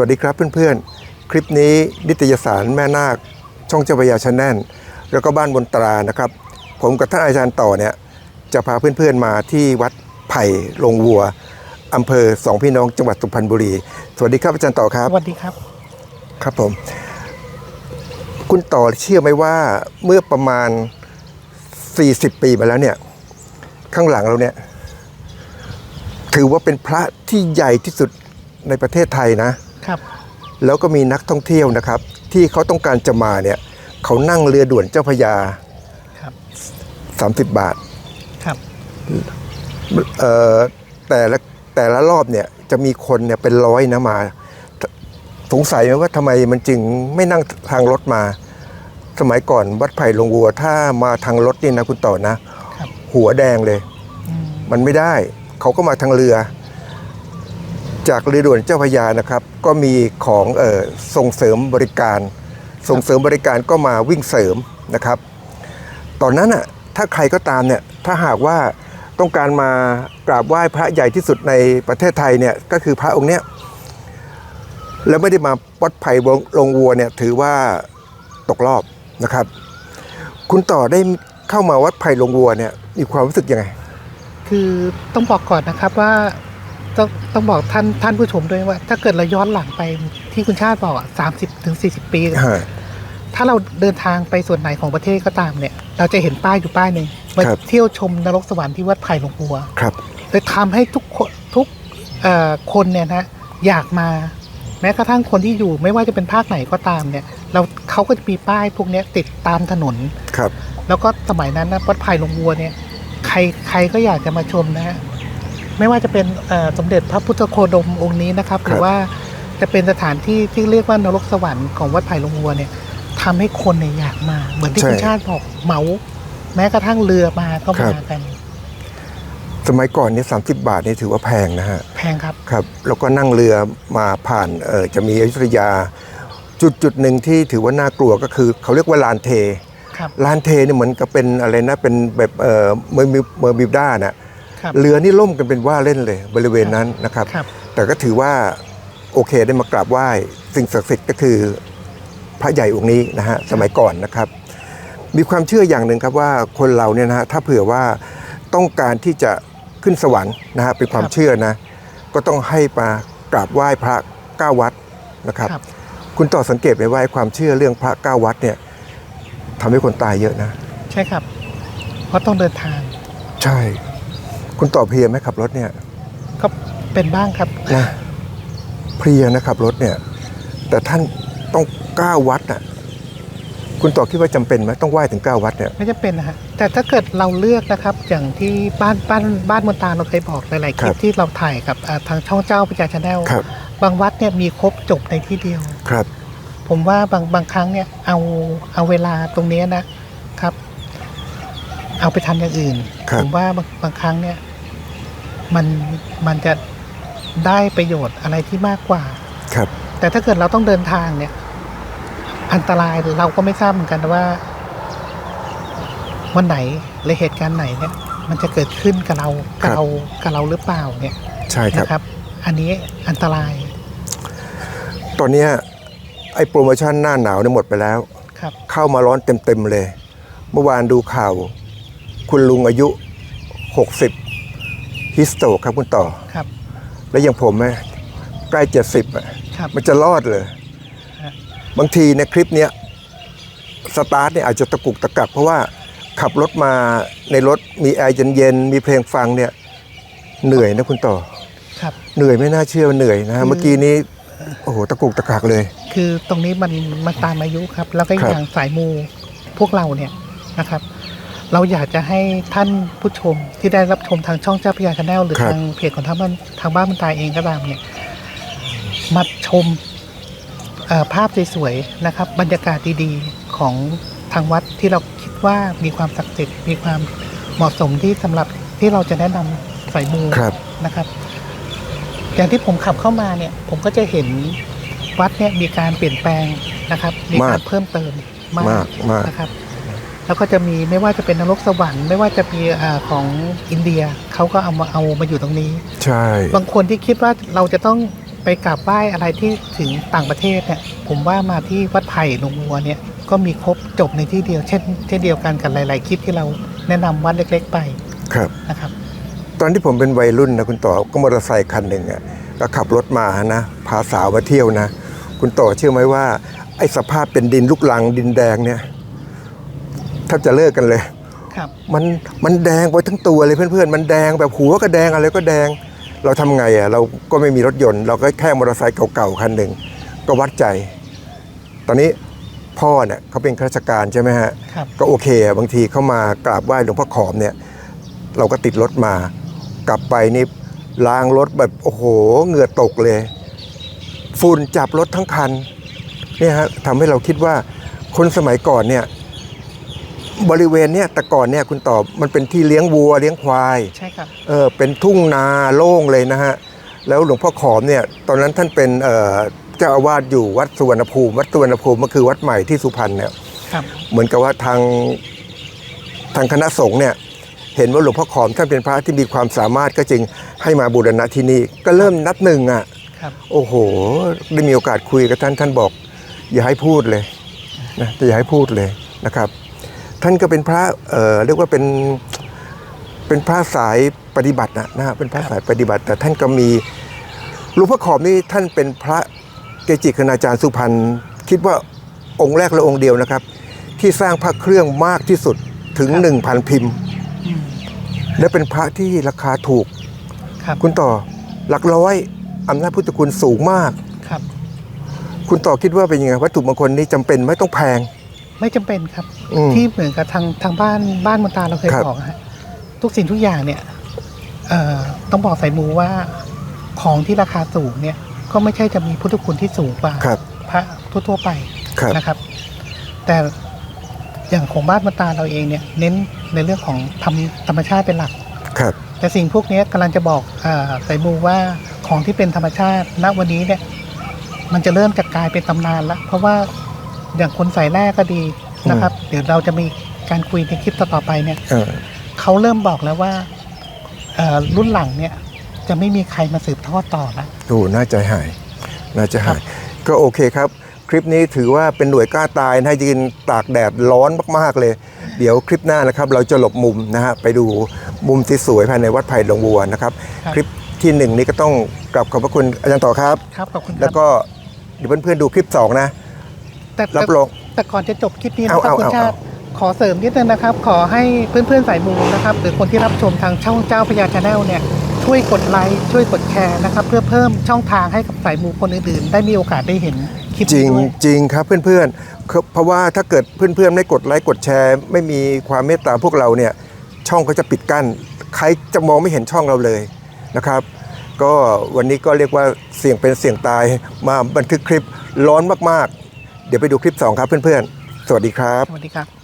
วัสดีครับเพื่อนๆ คลิปนี้นิตยสารแม่นาค ช่องเจ้าพระยาชาแนลแล้วก็บ้านบนตรานะครับ ผมกับท่านอาจารย์ต่อเนี่ยจะพาเพื่อนๆมาที่วัดไผ่ลงวัวอำเภอสองพี่น้องจังหวัดสุพรรณบุรี สวัสดีครับอาจารย์ต่อครับสวัสดีครับครับผม คุณต่อเชื่อไหมว่าเมื่อประมาณ 40 ปีมาแล้วเนี่ย ข้างหลังเราเนี่ย ถือว่าเป็นพระที่ใหญ่ที่สุดในประเทศไทยนะ ครับแล้วก็มีนักท่องเที่ยวนะครับ ที่เขาต้องการจะมาเนี่ยเขานั่งเรือด่วนเจ้าพระยาครับ30บาทครับเอ่อแต่ละแต่ละรอบเนี่ยจะมีคนเนี่ยเป็นร้อยนะมา สงสัยไหมว่าทำไมมันจึงไม่นั่งทางรถมา สมัยก่อนวัดไผ่ลงวัวถ้ามาทางรถนี่นะคุณต่อนะครับหัวแดงเลยอืมมันไม่ได้ เขาก็มาทางเรือ จากเรือด่วนเจ้าพยานะครับ ก็มีของออส่งเสริมบริการ ส่งเสริมบริการก็มาวิ่งเสริมนะครับ ตอนนั้นอะถ้าใครก็ตามเนี่ยถ้าหากว่าต้องการมากราบไหว้พระใหญ่ที่สุดในประเทศไทยเนี่ยก็คือพระองค์เนี้ยแล้วไม่ได้มาวัดไผ่ลงวัวเนี่ยถือว่าตกรอบนะครับ คุณต่อได้เข้ามาวัดไผ่ลงวัวเนี่ยมีความรู้สึกยังไง คือต้องบอกก่อนนะครับว่า ต้องต้องบอกท่านท่านผู้ชมด้วยว่า ถ้าเกิดเราย้อนหลังไปที่คุณชาติบอกสามสิบถึงสี่สิบปีฮะถ้าเราเดินทางไปส่วนไหนของประเทศก็ตามเนี่ย เราจะเห็นป้ายอยู่ป้ายหนึ่งมาครับเที่ยวชมนรกสวรรค์ที่วัดไผ่หลวงบัวครับเลยทำให้ทุกคนทุกเอ่อคนเนี่ยนะอยากมาแม้กระทั่งคนที่อยู่ไม่ว่าจะเป็นภาคไหนก็ตามเนี่ย เราเขาก็จะมีป้ายพวกเนี้ยติดตามถนนครับ แล้วก็สมัยนั้นนะวัดไผ่หลวงวัวเนี่ย ใครใครก็อยากจะมาชมนะฮะ ไม่ว่าจะเป็นเอ่อสมเด็จพระพุทธโคดมองค์นี้นะครับหรือว่าจะเป็นสถานที่ที่เรียกว่านรกสวรรค์ของวัดไผ่หลวงวัวเนี่ยทำให้คนเนี่ยอยากมา เหมือนที่ใช่คุณชาติบอกเหมาแม้กระทั่งเรือมาก็ครัมาบกัน สมัยก่อนเนี่ยสาบาทนี่ถือว่าแพงนะฮะ แพงครับ ครับ แล้วก็นั่งเรือมาผ่านเออจะมีอยุธยา จุดจุดหนึ่งที่ถือว่าน่ากลัวก็คือเขาเรียกว่าลานเทครับลานเทเนี่ยเหมือนกับเป็นอะไรนะเป็นแบบเออเมอร์มิเมอร์มิวด้านะครับ เรือนี่ล่มกันเป็นว่าเล่นเลยบริเวณนั้นนะครับครับ แต่ก็ถือว่าโอเคได้มากราบไหว้สิ่งศักดิ์สิทธิ์ก็คือพระใหญ่องค์นี้นะฮะสมัยก่อนนะครับ มีความเชื่ออย่างหนึ่งครับว่าคนเราเนี่ยนะฮะถ้าเผื่อว่าต้องการที่จะขึ้นสวรรค์นะฮะเป็นความครับเชื่อนะ ก็ต้องให้มากราบไหว้พระเก้าวัดนะครับครับคุณต่อสังเกตไหมว่าไอ้ความเชื่อเรื่องพระเก้าวัดเนี่ยทำให้คนตายเยอะนะ ใช่ครับ เพราะต้องเดินทาง ใช่ คุณต่อเพลียไหมขับรถเนี่ยก็เป็นบ้างครับนะเพลียนะขับรถเนี่ย แต่ท่านต้องเก้าวัดน่ะ คุณต่อคิดว่าจำเป็นไหมต้องไหว้ถึงเก้าวัดเนี่ยไม่จะเป็นนะฮะแต่ถ้าเกิดเราเลือกนะครับ อย่างที่บ้านบ้านบ้านมนตาเราเคยบอกหลายๆคลิครัปบที่เราถ่ายกับอ่าทางช่องเจ้าพระยาชาแนลครับบางวัดเนี่ยมีครบจบในที่เดียวครับ ผมว่าบางบางครั้งเนี่ยเอาเอาเวลาตรงเนี้ยนะครับ เอาไปทำอย่างอื่นครับผมว่าบางบางครั้งเนี่ย มันมันจะได้ประโยชน์อะไรที่มากกว่า ครับ แต่ถ้าเกิดเราต้องเดินทางเนี่ย อันตรายเราก็ไม่ทราบเหมือนกันว่า วันไหนหรือเหตุการณ์ไหนเนี่ย มันจะเกิดขึ้นกับเรากับเรากับเราหรือเปล่าเนี่ย ใช่ครับนะครับ อันนี้อันตราย ตอนเนี้ยไอ้โปรโมชั่นหน้าหนาวเนี่ยหมดไปแล้ว ครับ เข้ามาร้อนเต็มๆเลย เมื่อวานดูข่าว คุณลุงอายุ 60 ฮิสโตกครับคุณต่อ ครับ แล้วอย่างผมเนี่ยใกล้70อะครับ มันจะรอดเลย ฮะ บางทีในคลิปเนี้ยสตาร์ทเนี่ยอาจจะตะกุกตะกัก เพราะว่าขับรถมาในรถมีแอร์เย็นๆมีเพลงฟังเนี่ยเหนื่อยนะคุณต่อ ครับ เหนื่อยไม่น่าเชื่อว่าเหนื่อยนะฮะคือเมื่อกี้นี้โอ้โหตะกุกตะกักเลย คือตรงนี้มันมันตามอายุครับ แล้วก็ครับ อย่างสายมูพวกเราเนี่ยนะครับ เราอยากจะให้ท่านผู้ชมที่ได้รับชมทางช่องเจ้าพระยาชาแนลหรือครับ ทางเพจของทางบ้านทางบ้านมันตายเองก็ตามเนี่ยมาชมเอ่อภาพสวยๆนะครับ บรรยากาศดีๆของทางวัดที่เราคิดว่ามีความศักดิ์สิทธิ์มีความเหมาะสมที่สำหรับที่เราจะแนะนำสายมูครับ นะครับ อย่างที่ผมขับเข้ามาเนี่ย ผมก็จะเห็นวัดเนี่ยมีการเปลี่ยนแปลงนะครับ มีการมากเพิ่มเติมมามากมาก นะครับ แล้วก็จะมีไม่ว่าจะเป็นนรกสวรรค์ไม่ว่าจะมีอาของอินเดียเขาก็เอามาเอามาอยู่ตรงนี้ ใช่ บางคนที่คิดว่าเราจะต้องไปไปกราบไหว้อะไรที่ถึงต่างประเทศเนี่ยผมว่ามาที่วัดไผ่หนองวัวเนี่ยก็มีครบจบในที่เดียวเช่นเช่นเดียวกันกับหลาย ๆ คลิปที่เราแนะนำวัดเล็ก ๆ ไปครับ นะครับ ตอนที่ผมเป็นวัยรุ่นนะคุณต่อก็มอเตอร์ไซค์คันหนึ่งอะก็ขับรถมานะพาสาวมาเที่ยวนะ คุณต่อเชื่อไหมว่าไอ้สภาพเป็นดินลูกลังดินแดงเนี่ย แทบจะเลิกกันเลยครับมันมันแดงไปทั้งตัวเลยเพื่อนๆ มันแดงแบบหัวก็แดงอะไรก็แดง เราทำไงอะเราก็ไม่มีรถยนต์ เราก็แค่มอเตอร์ไซค์เก่าๆคันหนึ่งก็วัดใจ ตอนนี้พ่อเนี่ยเขาเป็นข้าราชการใช่ไหมฮะครับก็โอเคอะบางทีเข้ามากราบไหว้หลวงพ่อขอมเนี่ยเราก็ติดรถมา กลับไปนี่ล้างรถแบบโอ้โหเหงื่อตกเลย ฝุ่นจับรถทั้งคันเนี่ยฮะทำให้เราคิดว่าคนสมัยก่อนเนี่ย บริเวณเนี่ยแต่ก่อนเนี่ยคุณตอบมันเป็นที่เลี้ยงวัวเลี้ยงควายใช่ครับ เออเป็นทุ่งนาโล่งเลยนะฮะแล้วหลวงพ่อขอมเนี่ยตอนนั้นท่านเป็นเอ่อเจ้าอาวาสอยู่วัดสุวรรณภูมิ วัดสุวรรณภูมิก็คือวัดใหม่ที่สุพรรณเนี่ยครับ เหมือนกับว่าทางทางคณะสงฆ์เนี่ยเห็นว่าหลวงพ่อขอมท่านเป็นพระที่มีความสามารถก็จึงให้มาบูรณะที่นี่ก็เริ่มนับหนึ่งอะครับ โอ้โห ได้มีโอกาสคุยกับท่านท่านบอก อย่าให้พูดเลยนะแต่อย่าให้พูดเลยนะครับ ท่านก็เป็นพระเอ่อเรียกว่าเป็นเป็นพระสายปฏิบัตินะนะฮะเป็นพระสายปฏิบัติ แต่ท่านก็มีหลวงพ่อขอมนี่ท่านเป็นพระเกจิคณาจารย์สุพรรณคิดว่าองค์แรกและองค์เดียวนะครับ ที่สร้างพระเครื่องมากที่สุดถึง1,000พิมพ์อืมและเป็นพระที่ราคาถูกครับคุณต่อหลักร้อยอำนาจพุทธคุณสูงมากครับ คุณต่อคิดว่าเป็นยังไงวัตถุมงคลนี้จำเป็นไม่ต้องแพง ไม่จำเป็นครับ อืมที่เหมือนกับทางทางบ้านบ้านมนตาเราเคยครับ บอกอะฮะทุกสิ่งทุกอย่างเนี่ยเอ่อต้องบอกใส่มูว่าของที่ราคาสูงเนี่ย ก็ไม่ใช่จะมีพุทธคุณที่สูงกว่าครับ พระทั่วๆไปครับ นะครับ แต่อย่างของบ้านมนตาเราเองเนี่ย เน้นในเรื่องของธรรมธรรมชาติเป็นหลัก ครับ แต่สิ่งพวกเนี้ยกำลังจะบอกอาใส่มูว่าของที่เป็นธรรมชาติณวันนี้เนี่ย มันจะเริ่มจะกลายเป็นตำนานละเพราะว่า อย่างคนใส่แรกก็ดีนะครับ เดี๋ยวเราจะมีการคุยในคลิปต่อๆไปเนี่ยเออ เขาเริ่มบอกแล้วว่าเอ่อรุ่นหลังเนี่ย จะไม่มีใครมาสืบทอดต่อละ โอ้น่าใจหาย น่าจะหาย ก็โอเคครับ คลิปนี้ถือว่าเป็นหน่วยกล้าตายนะยืนตากแดดร้อนมากๆเลย เดี๋ยวคลิปหน้านะครับ เราจะหลบมุมนะฮะ ไปดูมุมที่สวยภายในวัดไผ่หลวงบัวนะครับ ครับ คลิปที่หนึ่งนี้ก็ต้องกลับขอบพระคุณอาจารย์ต่อครับ ครับขอบคุณคแล้รัวบ ก็เดี๋ยวเพื่อนๆดูคลิปสองนะ แต่รับรอง แต่ก่อนจะจบคลิปนี้นะเอาครับเอาคุณเอาชาติขอเสริมนิดนึงนะครับ ขอให้เพื่อนๆสายมูนะครับ หรือคนที่รับชมทางช่องเจ้าพญาชาแนลเนี่ยช่วยกดไลค์ช่วยกดแชร์นะครับ เพื่อเพิ่มช่องทางให้กับสายมูคนอื่นๆ ได้มีโอกาสได้เห็นคลิปจรินี้งด้วย จริงครับเพื่อนๆครับเพราะว่าถ้าเกิดเพื่อนๆไม่กดไลค์กดแชร์ ไม่มีความเมตตาพวกเราเนี่ยช่องก็จะปิดกั้น ใครจะมองไม่เห็นช่องเราเลยนะครับ ก็วันนี้ก็เรียกว่าเสี่ยงเป็นเสี่ยงตายมาบันทึกคลิปร้อนมากๆ เดี๋ยวไปดูคลิป 2 ครับเพื่อนๆ สวัสดีครับ สวัสดีครับ